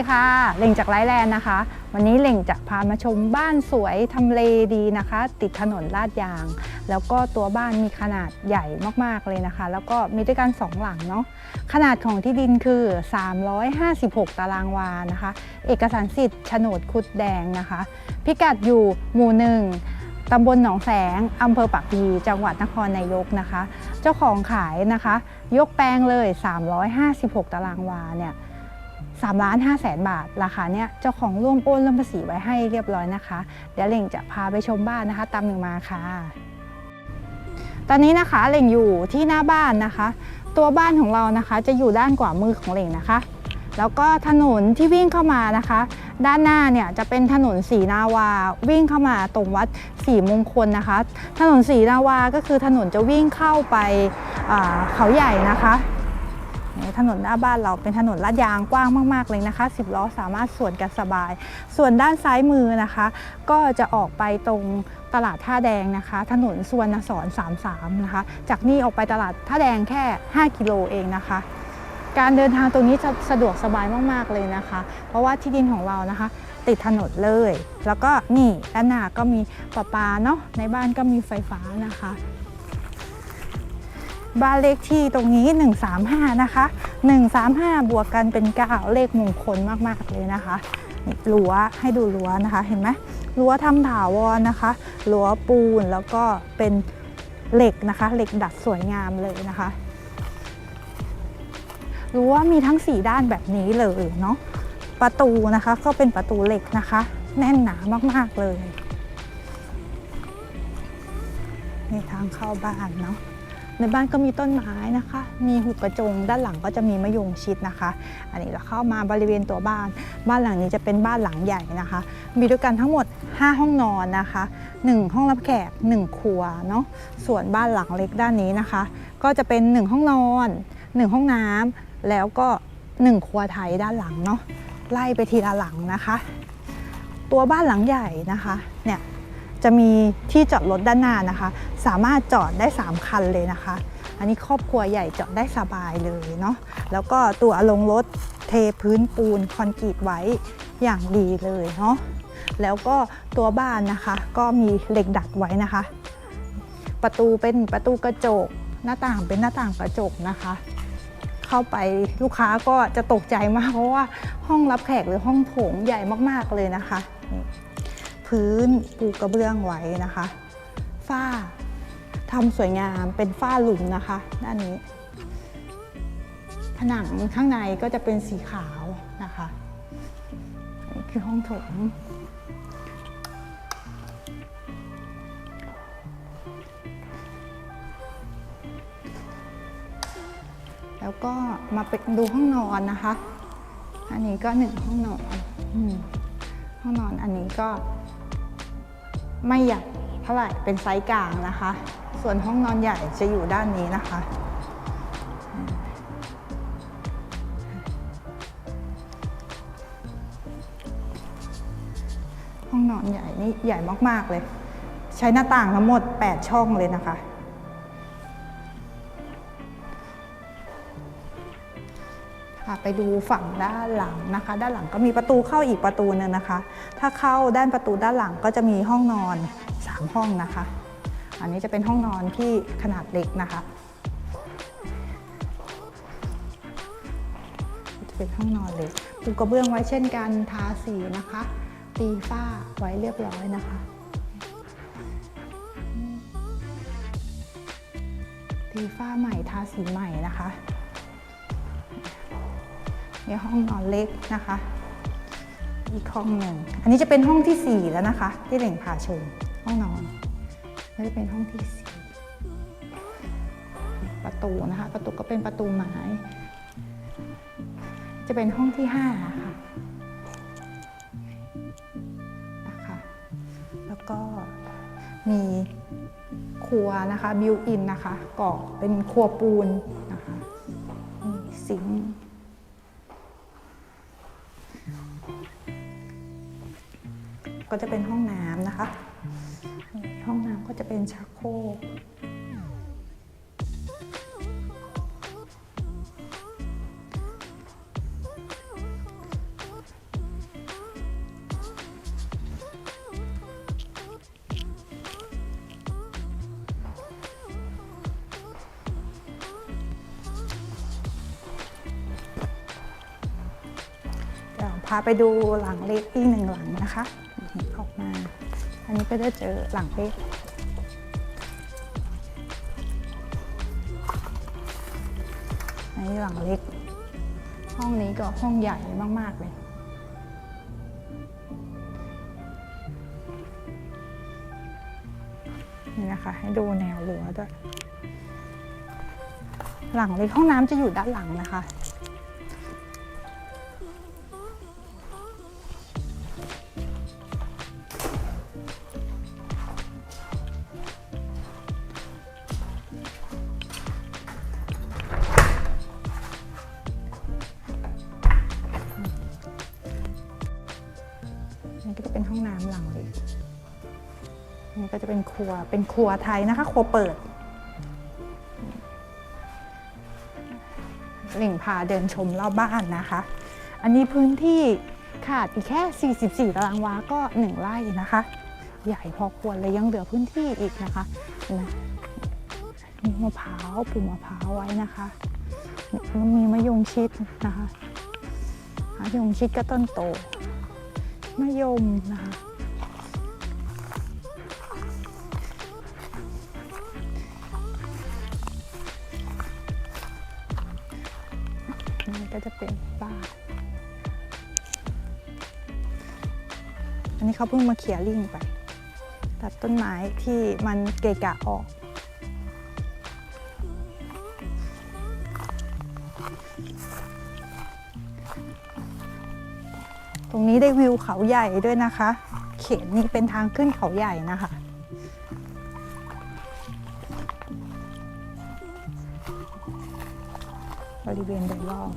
ดีค่ะเล่งจากไลฟ์แลนด์นะคะ วันนี้เล่งจะพามาชมบ้านสวยทำเลดีนะคะ ติดถนนลาดยาง แล้วก็ตัวบ้านมีขนาดใหญ่มากๆเลยนะคะ แล้วก็มีด้วยกันสองหลังเนาะขนาดของที่ดินคือ 356 ตารางวานะคะ เอกสารสิทธิ์โฉนดคุดแดงนะคะ พิกัดอยู่หมู่หนึ่งตำบลหนองแสง อำเภอปากพี จังหวัดนครนายกนะคะ เจ้าของขายนะคะ ยกแปลงเลย 356 ตารางวาเนี่ย 3ล้าน5แสนบาท ราคาเนี้ยเจ้าของร่วมโอนริ่มภาษีไว้ให้เรียบร้อยนะคะ เดี๋ยวเล่งจะพาไปชมบ้านนะคะ ตามหนึ่งมาค่ะ ตอนนี้นะคะเล่งอยู่ที่หน้าบ้านนะคะ ตัวบ้านของเรานะคะ จะอยู่ด้านขวามือของเล่งนะคะ แล้วก็ถนนที่วิ่งเข้ามานะคะ ด้านหน้าเนี่ยจะเป็นถนนสีนาวาวิ่งเข้ามาตรงวัดสีมงคลนะคะ ถนนสีนาวาก็คือถนนจะวิ่งเข้าไปเขาใหญ่นะคะ ถนนหน้าบ้านเราเป็นถนนลาดยางกว้างมาก ๆ เลยนะคะ10ล้อสามารถสวนกันสบาย ส่วนด้านซ้ายมือนะคะ ก็จะออกไปตรงตลาดท่าแดงนะคะ ถนนสุวรรณสอน33นะคะ จากนี่ออกไปตลาดท่าแดงแค่ 5 กิโลเองนะคะ การเดินทางตรงนี้จะสะดวกสบายมาก ๆ เลยนะคะ เพราะว่าที่ดินของเรานะคะ ติดถนนเลย แล้วก็นี่ด้านหน้าก็มีประปาเนาะในบ้านก็มีไฟฟ้านะคะ บ้านเลขที่ตรงนี้ 135 นะคะ 135 บวกกันเป็น 9 เลขมงคลมาก ๆ เลยนะคะรั้วให้ดูรั้วนะคะ เห็นไหมรั้วทำถาวรนะคะรั้วปูนแล้วก็เป็นเหล็กนะคะ เหล็กดัดสวยงามเลยนะคะรั้วมีทั้ง 4 ด้านแบบนี้เลยเนาะประตูนะคะก็เป็นประตูเหล็กนะคะ แน่นหนามาก ๆ เลยนี่ทางเข้าบ้านเนาะ ในบ้านก็มีต้นไม้นะคะ มีหุบกระจง ด้านหลังก็จะมีมะยงชิดนะคะ อันนี้เราเข้ามาบริเวณตัวบ้าน บ้านหลังนี้จะเป็นบ้านหลังใหญ่นะคะ มีด้วยกันทั้งหมด 5 ห้องนอนนะคะ 1 ห้องรับแขก 1 ครัวเนาะ ส่วนบ้านหลังเล็กด้านนี้นะคะ ก็จะเป็น 1 ห้องนอน 1 ห้องน้ำแล้วก็ 1 ครัวไทยด้านหลังเนาะ ไล่ไปทีละหลังนะคะ ตัวบ้านหลังใหญ่นะคะ เนี่ย จะมีที่จอดรถด้านหน้านะคะ สามารถจอดได้ 3 คันเลยนะคะ อันนี้ครอบครัวใหญ่จอดได้สบายเลยเนาะแล้วก็ตัวลงรถเทพื้นปูนคอนกรีตไว้อย่างดีเลยเนาะแล้วก็ตัวบ้านนะคะ ก็มีเหล็กดัดไว้นะคะ ประตูเป็นประตูกระจกหน้าต่างเป็นหน้าต่างกระจกนะคะ เข้าไปลูกค้าก็จะตกใจมากเพราะว่าห้องรับแขกหรือห้องโถงใหญ่มากๆเลยนะคะ พื้นปูกระเบื้องไว้นะคะฝ้าทำสวยงามเป็นฝ้าหลุมนะคะ ด้านนี้ ผนังข้างในก็จะเป็นสีขาวนะคะนนี้คือห้องโถงแล้วก็มาไปดูห้องนอนนะคะ อันนี้ก็หนึ่งห้องนอนอห้องนอนอันนี้ก็ ไม่ใหญ่เท่าไหร่เป็นไซส์กลางนะคะ ส่วนห้องนอนใหญ่จะอยู่ด้านนี้นะคะ ห้องนอนใหญ่นี่ใหญ่มากๆเลย ใช้หน้าต่างทั้งหมด 8 ช่องเลยนะคะ ค่ะไปดูฝั่งด้านหลังนะคะ ด้านหลังก็มีประตูเข้าอีกประตูหนึงนะคะ ถ้าเข้าด้านประตูด้านหลังก็จะมีห้องนอน 3 ห้องนะคะ อันนี้จะเป็นห้องนอนที่ขนาดเล็กนะคะ จะเป็นห้องนอนเล็กปูกระเบื้องไว้เช่นกันทาสีนะคะ ตีฝ้าไว้เรียบร้อยนะคะตีฝ้าใหม่ทาสีใหม่นะคะ นี่ห้องนอนเล็กนะคะ อีกห้องหนึ่ง อันนี้จะเป็นห้องที่ 4 แล้วนะคะ ที่เหล่งพาชมห้องนอนนี่จะเป็นห้องที่4ประตูนะคะ ประตูก็เป็นประตูไม้ จะเป็นห้องที่5ค่ะนะคะแล้วก็มีครัวนะคะบิวอินนะคะก่อเป็นครัวปูนนะคะมีสิง ก็จะเป็นห้องน้ำนะคะ ห้องน้ำก็จะเป็นชักโครกพาไปดูหลังเล็กอีกหนึ่งหลังนะคะ อันนี้ก็จะเจอหลังเล็กอันนี้หลังเล็ก ห้องนี้ก็ห้องใหญ่มากๆเลยนี่นะคะให้ดูแนวรั้วด้วยหลังเล็กห้องน้ำจะอยู่ด้านหลังนะคะ เป็นครัว เป็นครัวไทยนะคะ ครัวเปิดหลิงพาเดินชมรอบบ้านนะคะ อันนี้พื้นที่ขาดอีกแค่ 44 ตารางวา ก็ 1 ไร่นะคะ ใหญ่พอควรเลยยังเหลือพื้นที่อีกนะคะนะมีมะพร้าวปลูกมะพร้าวไว้นะคะแล้วมีมะยงชิดนะคะมะยงชิดก็ต้นโตมะยมนะคะ ก็จะเป็นบ้านอันนี้เขาเพิ่งมาเขี่ยริ่งไป ตัดต้นไม้ที่มันเกะกะออก ตรงนี้ได้วิวเขาใหญ่ด้วยนะคะ เขตนี้เป็นทางขึ้นเขาใหญ่นะคะบริเวณโดยรอบ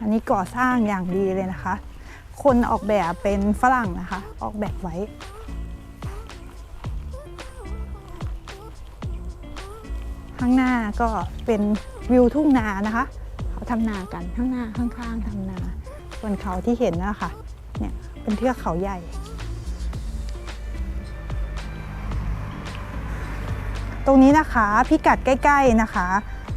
อันนี้ก่อสร้างอย่างดีเลยนะคะ คนออกแบบเป็นฝรั่งนะคะ ออกแบบไว้ ข้างหน้าก็เป็นวิวทุ่งนานะคะ เขาทำนากันข้างหน้าข้างๆทำนาส่วนเขาที่เห็นนะคะเนี่ยเป็นเทือกเขาใหญ่ตรงนี้นะคะพิกัดใกล้ ๆนะคะ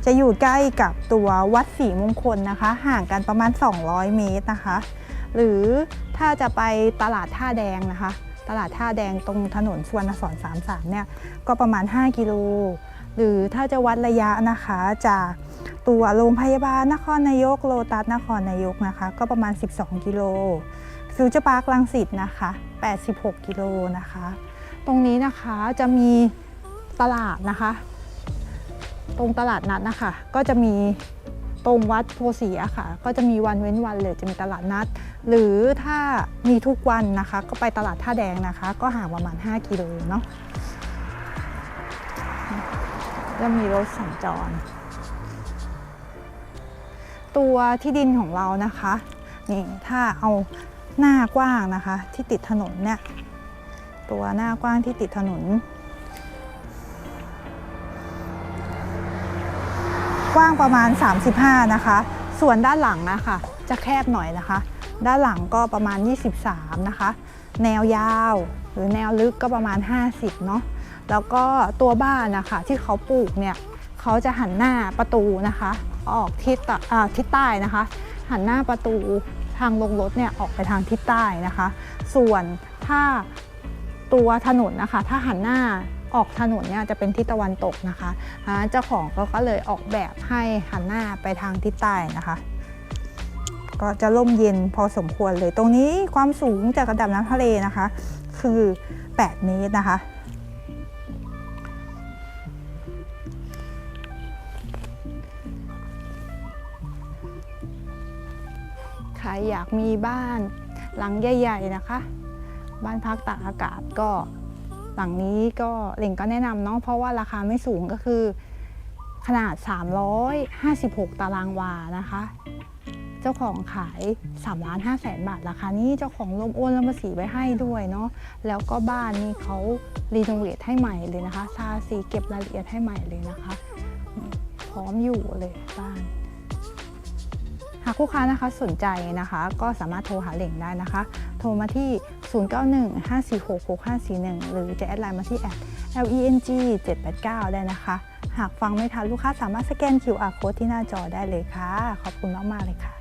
จะอยู่ใกล้กับตัววัดศรีมงคลนะคะ ห่างกันประมาณ 200 เมตรนะคะ หรือถ้าจะไปตลาดท่าแดงนะคะ ตลาดท่าแดงตรงถนนสวรรณสอน33 เนี่ย ก็ประมาณ 5 กิโล หรือถ้าจะวัดระยะนะคะจากตัวโรงพยาบาลนครนายกโลตัสนครนายกนะคะ ก็ประมาณ 12 กิโลฟิวเจอร์พาร์คลังสิตนะคะ 86 กิโลนะคะ ตรงนี้นะคะจะมีตลาดนะคะ ตรงตลาดนัดนะคะ ก็จะมีตรงวัดโพสีอะค่ะ ก็จะมีวันเว้นวันเลยจะมีตลาดนัด หรือถ้ามีทุกวันนะคะ ก็ไปตลาดท่าแดงนะคะ ก็ห่างประมาณ 5 กิโลเนาะจะมีรถสัญจร ตัวที่ดินของเรานะคะนี่ถ้าเอาหน้ากว้างนะคะ ที่ติดถนนเนี่ยตัวหน้ากว้างที่ติดถนน กว้างประมาณ 35 นะคะ ส่วนด้านหลังนะคะ จะแคบหน่อยนะคะ ด้านหลังก็ประมาณ 23 นะคะ แนวยาว หรือแนวลึกก็ประมาณ 50 เนาะแล้วก็ตัวบ้านนะคะที่เขาปลูกเนี่ยเขาจะหันหน้าประตูนะคะ ออกทิศทิศใต้นะคะ หันหน้าประตูทางลงรถเนี่ยออกไปทางทิศใต้นะคะ ส่วนถ้า ตัวถนนนะคะ ถ้าหันหน้าออกถนนเนี่ยจะเป็นทิศตะวันตกนะคะอ่าเจ้าของก็ก็เลยออกแบบให้หันหน้าไปทางทิศใต้นะคะ ก็จะร่มเย็นพอสมควรเลย ตรงนี้ความสูงจากระดับน้ำทะเลนะคะ คือ 8 เมตรนะคะใครอยากมีบ้านหลังใหญ่ ๆ นะคะ บ้านพักตากอากาศก็หลังนี้ก็เหล่งก็แนะนำเนาะเพราะว่าราคาไม่สูงก็คือ ขนาด 356 ตารางวานะคะ เจ้าของขาย3ล้าน5แสนบาทราคานี้เจ้าของลมโอนลมภาษีไว้ให้ด้วยเนาะแล้วก็บ้านนี่เขารีโนเวทให้ใหม่เลยนะคะทาสีเก็บรายละเอียดให้ใหม่เลยนะคะ พร้อมอยู่เลยบ้านหากลูกค้านะคะสนใจนะคะ ก็สามารถโทรหาเหล่งได้นะคะ โทรมาที่ 0915466541 หรือจะแอดไลน์มาที่แอด leng 789ได้นะคะ หากฟังไม่ทันลูกค้าสามารถสแกน QR code ที่หน้าจอได้เลยค่ะ ขอบคุณมาก ๆ เลยค่ะ